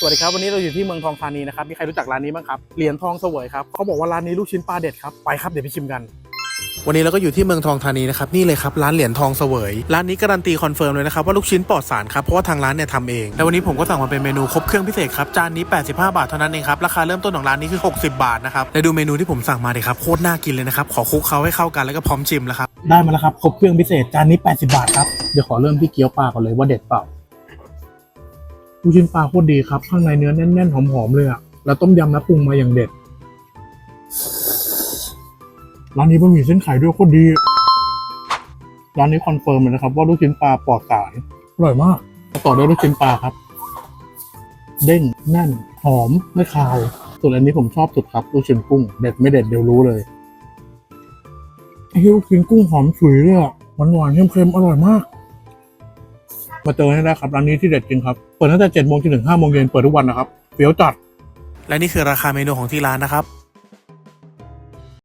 สวัสดีครับวันนี้เราอยู่ที่เมืองทองธานีนะครับมีใครรู้จักร้านนี้บ้างครับเหรียญทองเสวยครับเขาบอกว่าร้านนี้ลูกชิ้นปลาเด็ดครับไปครับเดี๋ยวไปชิมกัน วันนี้เราก็อยู่ที่เมืองทองธานีนะครับนี่เลยครับร้านเหรียญทองเสวยร้านนี้การันตีคอนเฟิร์มเลยนะครับว่าลูกชิ้นปลอดสารครับเพราะว่าทางร้านเนี่ยทำเองแล้ววันนี้ผมก็สั่งมาเป็นเมนูครบเครื่องพิเศษครับจานนี้ 85 บาทเท่านั้นเองครับราคาเริ่มต้นของร้านนี้คือ 60 บาทนะครับและดูเมนูที่ผมสั่งมาดิครับโคตรน่ากินเลยนะครับขอคลุกเคล้าให้เข้ากันแล้วก็พร้อมชิมแล้วครับได้มาแล้วครับครบเครื่องพิเศษจานนี้ 80 บาทครับเดี๋ยวขอเริ่มที่เกี๊ยวปลาก่อนเลยว่าเด็ดเปล่า ลูกชิ้นปลาโคตรดีครับ ข้างในเนื้อแน่นๆหอมๆเลยอะแล้วต้มยำนะปรุงมาอย่างเด็ดร้านนี้บะหมี่เส้นไข่ด้วยโคตรดีร้านนี้คอนเฟิร์มเลยนะครับ ว่าลูกชิ้นปลาปลอดสารอร่อยมากต่อด้วยลูกชิ้นปลาครับ เด้งแน่น หอมไม่คาวส่วนอันนี้ผมชอบสุดครับลูกชิ้นกุ้งเด็ดไม่เด็ดเดี๋ยวรู้เลยไอ้ลูกชิ้นกุ้งหอมฉุยเลยอะหวานๆเค็มๆอร่อยมาก มาเจอให้ได้ครับร้านนี้ที่เด็ดจริงครับเปิดตั้งแต่7โมงจนถึง5โมงเย็นเปิดทุกวันนะครับเฟี้ยวจัดและนี่คือราคาเมนูของที่ร้านนะครับ